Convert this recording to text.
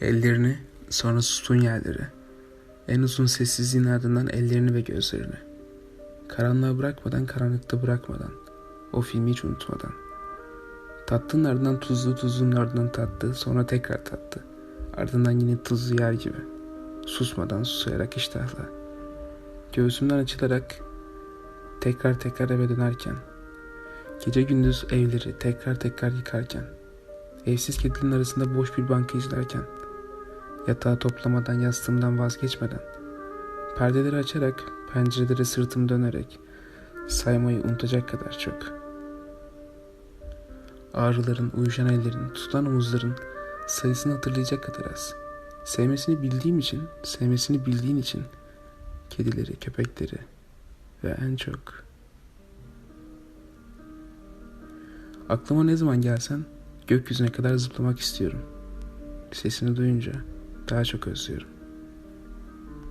Ellerini, sonra sustuğun yerleri. En uzun sessizliğin ardından ellerini ve gözlerini. Karanlığa bırakmadan, karanlıkta bırakmadan. O filmi hiç unutmadan. Tattığın ardından tuzlu, tuzlunun ardından tattı, sonra tekrar tattı. Ardından yine tuzlu yer gibi. Susmadan, susayarak iştahla. Göğsümden açılarak tekrar tekrar eve dönerken. Gece gündüz evleri tekrar tekrar yıkarken. Evsiz kedilerin arasında boş bir banka izlerken. Yatağı toplamadan, yastığımdan vazgeçmeden. Perdeleri açarak, pencerelere sırtım dönerek. Saymayı unutacak kadar çok. Ağrıların, uyuşan ellerin, tutulan omuzların sayısını hatırlayacak kadar az. Sevmesini bildiğim için, sevmesini bildiğin için kedileri, köpekleri ve en çok aklıma ne zaman gelsen gökyüzüne kadar zıplamak istiyorum. Sesini duyunca daha çok özlüyorum.